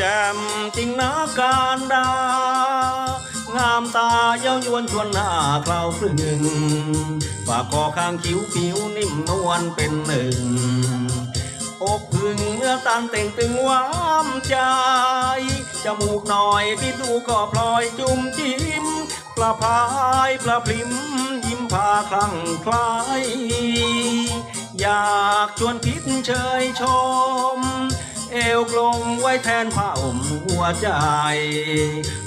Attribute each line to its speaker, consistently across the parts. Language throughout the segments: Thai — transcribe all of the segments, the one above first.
Speaker 1: แจ่มจริงนะการดา งามตาเย้ายวนชวนหน้าเคราครึ่งปากคอข้างคิ้วผิวนิ่มนวลเป็นหนึ่งอกพึ่งเนื้อตันเต่งตึงหวามใจ จมูกหน่อยพี่ดูก็พลอยจุ่มจิ้มปลาพายปลาพลิมยิ้มพาคลั่งคล้าย อยากชวนคิดเชยชมเอ วกลมไว้แทนผ้าห่มหัวใจ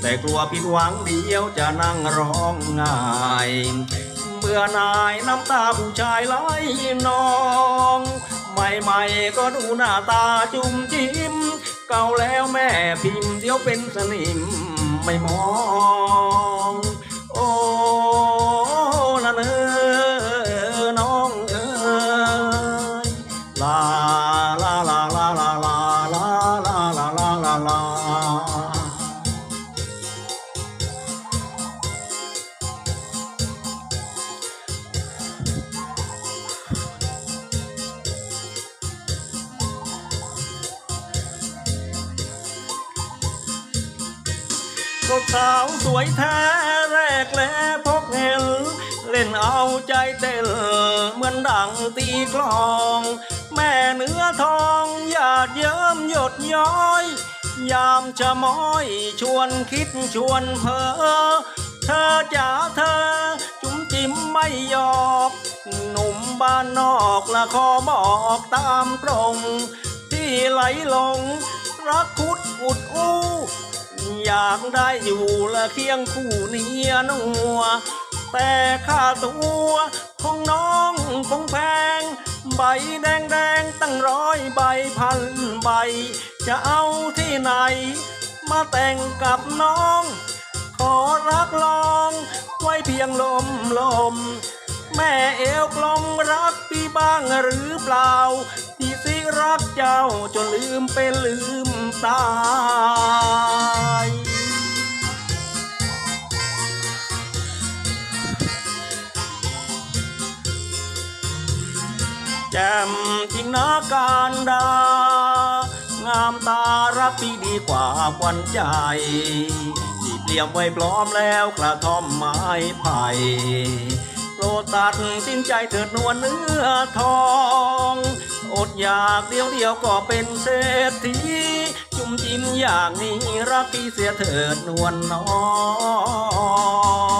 Speaker 1: แต่กลัวผิดหวังเดียวจะนั่งร้องไห้เมื่อนายน้ำตาผู้ชายไหลนอง ใหม่ๆก็ดูหน้าตาจุ่มจิ้ม เก่าแล้วแม่พิมพ์เดี๋ยวเป็นสนิมไม่มอง โอ้ละเนอน้องเอ๋ยลา ก็สาวสวยแท้แรกแลพบเห็น เล่นเอาใจเต้นเหมือนดังตีกลอง แม่เนื้อทองหยาดเยิ้มหยดย้อย ยามจะม้อยชวนคิดชวนเพ้อเธอจ๋าเธอจุ๋มจิ้มไม่หยอกหนุ่มบ้านนอกละขอบอกตามตรง ที่ไหลลงรักคุดอุดอู้ อยากได้อยู่ละเคียงคู่เนียนัว แต่ค่าตัวของน้องคงแพง ใบแดงแดงตั้งร้อยใบพันใบ จะเอาที่ไหน มาแต่งกับน้อง ขอรักลองไว้เพียงลมลม แม่เอวกลมรักพี่บ้างหรือเปล่า ที่สิรักเจ้าจนลืมเป็นลืมตา แจ่มจริงนะการดา งามตารักพี่ดีกว่าควันใจที่เปลี่ยมไว้พร้อมแล้วกระท่อมไม้ไผ่โปรดตัดสินใจเถิดนวลเนื้อทอง อดอยากเดียวเดียวก็เป็นเศรษฐีจุ่มจิ้มอย่างนี้รักพี่เสียเถิดนวลน้อง